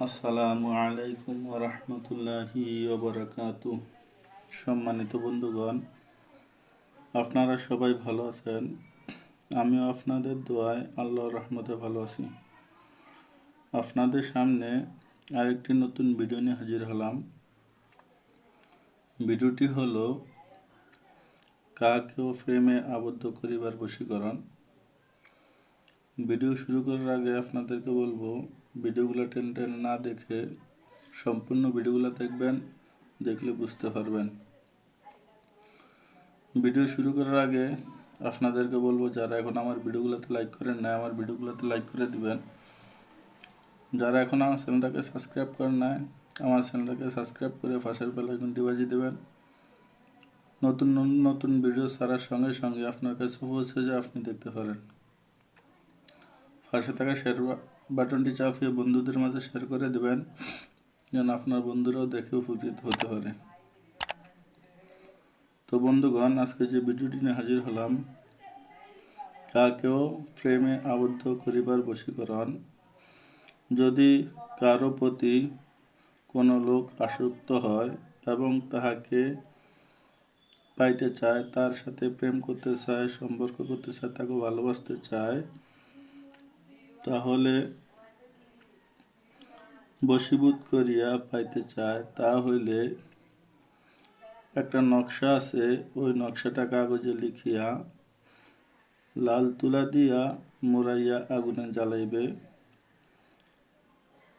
আসসালামু আলাইকুম রহমতুল্লাহি ওবরাকাতু সম্মানিত বন্ধুগণ, আপনারা সবাই ভালো আছেন? আমিও আপনাদের দোয়ায় আল্লাহর রহমতে ভালো আছি। আপনাদের সামনে আরেকটি নতুন ভিডিও নিয়ে হাজির হলাম। ভিডিওটি হলো কাকেও ফ্রেমে আবদ্ধ করিবার বশীকরণ? ভিডিও শুরু করার আগে আপনাদেরকে বলব, ভিডিওগুলো টেন টেন না দেখে সম্পূর্ণ ভিডিওগুলো দেখবেন, দেখলে বুঝতে পারবেন। ভিডিও শুরু করার আগে আপনাদেরকে বলব, যারা এখন আমার ভিডিওগুলোতে লাইক করেন না আমার ভিডিওগুলোতে লাইক করে দিবেন। যারা এখন আমার চ্যানেলটাকে সাবস্ক্রাইব করেন না আমার চ্যানেলটাকে সাবস্ক্রাইব করে পাশের বেল আইকনটি বাজিয়ে দেবেন। নতুন নতুন ভিডিও ছাড়ার সঙ্গে সঙ্গে আপনার কাছে পৌঁছে যায়, আপনি দেখতে পারেন। পাশে থাকা শেয়ার বাটনটি চাপিয়ে বন্ধুদের মাঝে শেয়ার করে দেবেন, যেন আপনার বন্ধুরাও দেখে উপকৃত হতে পারে। তো বন্ধুগণ, আজকে যে ভিডিওটি নিয়ে হাজির হলাম কাকেও ফ্রেমে আবদ্ধ করিবার বশীকরণ। যদি কারও প্রতি কোনো লোক আসক্ত হয় এবং তাহাকে পাইতে চায়, তার সাথে প্রেম করতে চায়, সম্পর্ক করতে চায়, তাকে ভালোবাসতে চায় তাহলে বশীভূত করিয়া পাইতে চায়, তা হইলে একটা নকশা আছে, ওই নকশাটা কাগজে লিখিয়া লাল তুলা দিয়া মুড়াইয়া আগুনে জ্বালাইবে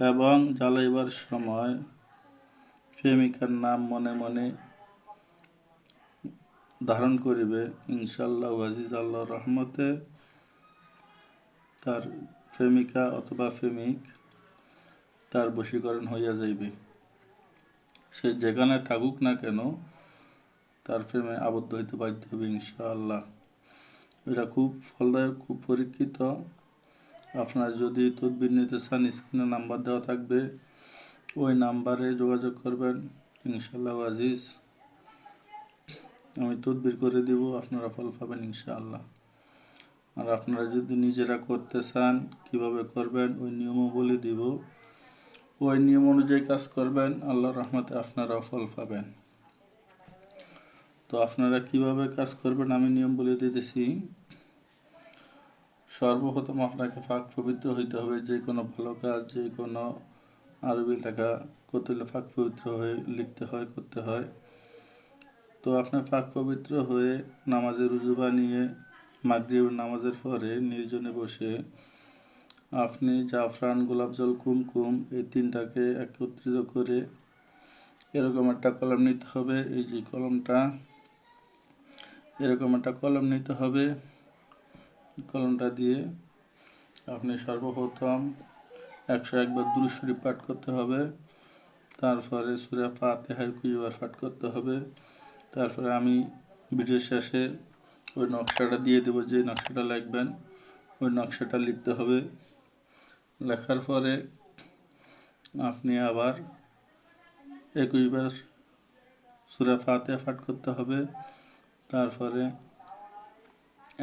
এবং জ্বালাইবার সময় প্রেমিকার নাম মনে মনে ধারণ করিবে। ইনশাল্লাহ আজিজ আল্লাহ রহমতে তার প্রেমিকা অথবা প্রেমিক, তার বশীকরণ হইয়া যাইবে। সে যেখানে থাকুক না কেন, তার প্রেমে আবদ্ধ হইতে বাধ্য হবে ইনশাআল্লাহ। এটা খুব ফলদায়ক, খুব পরীক্ষিত। আপনার যদি তদবির নিতে চান, স্ক্রিনে নাম্বার দেওয়া থাকবে। ওই নাম্বারে যোগাযোগ করবেন। ইনশাল্লাহ আজিজ, আমি তদবির করে দিব, আপনারা ফল পাবেন ইনশাআল্লাহ। আর আপনারা যদি নিজেরা করতে চান, কীভাবে করবেন, ওই নিয়মও বলে দিব। ওই নিয়ম অনুযায়ী কাজ করবেন আল্লাহ রহমতে আপনারা ফল পাবেন। তো আপনারা কীভাবে কাজ করবেন আমি নিয়ম বলে দিতেছি। সর্বপ্রথম আপনাকে ফাঁক পবিত্র হইতে হবে, যে কোনো ভালো কাজ, যে কোনো আরবি লেখা করতে হলে ফাঁক পবিত্র হয়ে লিখতে হয়, করতে হয়। তো আপনার ফাঁক পবিত্র হয়ে নামাজের রুজুবা নিয়ে মাগরিব নামাজের পরে নির্জনে বসে আপনি জাফরান গোলাপ জল, কুমকুম এই তিনটাকে একত্রিত করে এরকম একটা কলম নিতে হবে। এই যে কলমটা, এরকম একটা কলম নিতে হবে। কলমটা দিয়ে আপনি সর্বপ্রথম একশো একবার দুরুশরী পাঠ করতে হবে। তারপরে সুরা ফাতেহায় কুইবার পাঠ করতে হবে। তারপরে আমি ভিডিও শেষে ওই নকশাটা দিয়ে দেবো, যে নকশাটা লিখবেন, ওই নকশাটা লিখতে হবে। লেখার পরে আপনি আবার একুশবার সুরা ফাতে পাঠ করতে হবে। তারপরে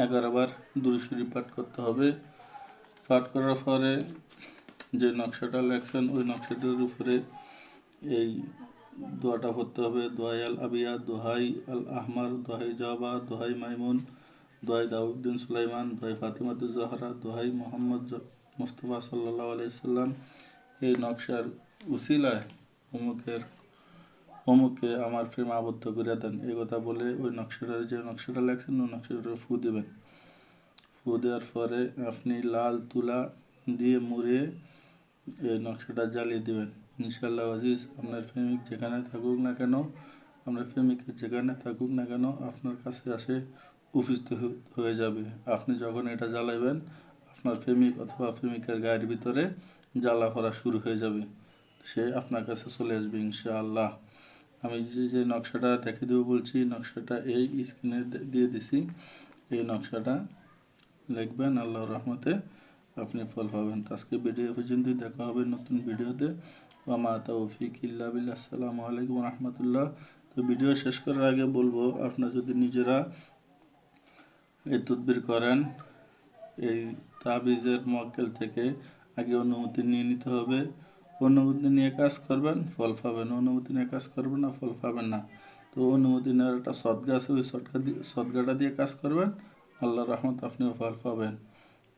এগারোবার দুরুশরী পাঠ করতে হবে। পাঠ করার পরে যে নকশাটা লেখছেন, ওই নকশাটার উপরে এই দোয়াটা পড়তে হবে। দোহাই আল আবিয়া দোহাই আল আহমার দোহাই জাবা দোহাই মাইমুন দোহাই দাউদ্দিন সুলাইমান দোহাই জাহরা দোহাই মোহাম্মদ মুস্তফা সাল্লাহ আলাইসাল্লাম এই নকশার উসিলায় অমুকের অমুকে আমার প্রেম আবদ্ধ করে দেন। এই কথা বলে ওই নকশাটা, যে নকশাটা লেখছেন, ওই নকশাটা ফু দেবেন। ফু দেওয়ার পরে আপনি লাল তুলা দিয়ে মুড়ে এই নকশাটা জ্বালিয়ে দেবেন। ইনশাল্লাহ আজিজ, আপনার প্রেমিক যেখানে থাকুক না কেন, আপনার প্রেমিকের যেখানে থাকুক না কেন আপনার কাছে আসে উপস্থিত হয়ে যাবে। আপনি যখন এটা জ্বালাইবেন, আপনার প্রেমিক অথবা প্রেমিকের গায়ের ভিতরে জ্বালা করা শুরু হয়ে যাবে। সে আপনার কাছে চলে আসবে ইনশাআল্লাহ। আমি যে যে নকশাটা দেখে দেবো বলছি, নকশাটা এই স্ক্রিনে দিয়ে দিছি। এই নকশাটা লিখবেন আল্লাহ রহমতে। আপনি ফল পাবেন। তো আজকে ভিডিও পর্যন্ত দেখা হবে নতুন ভিডিওতে ওমা তৌফিক ইল্লা আসসালামু আলাইকুম রহমতুল্লাহ। তো ভিডিও শেষ করার আগে বলব, আপনারা যদি নিজেরা এই তদবির করেন, এই তাবিজের মক্কেল থেকে আগে অনুমতি নিয়ে নিতে হবে। অনুমতি নিয়ে কাজ করবেন, ফল পাবেন। অনুমতি নিয়ে কাজ করবেন না, ফল পাবেন না। তো অনুমতি নেওয়ার একটা সদগা আছে, ওই সদগা দিয়ে সদগাটা দিয়ে কাজ করবেন। আল্লাহ রহমত আপনিও ফল পাবেন।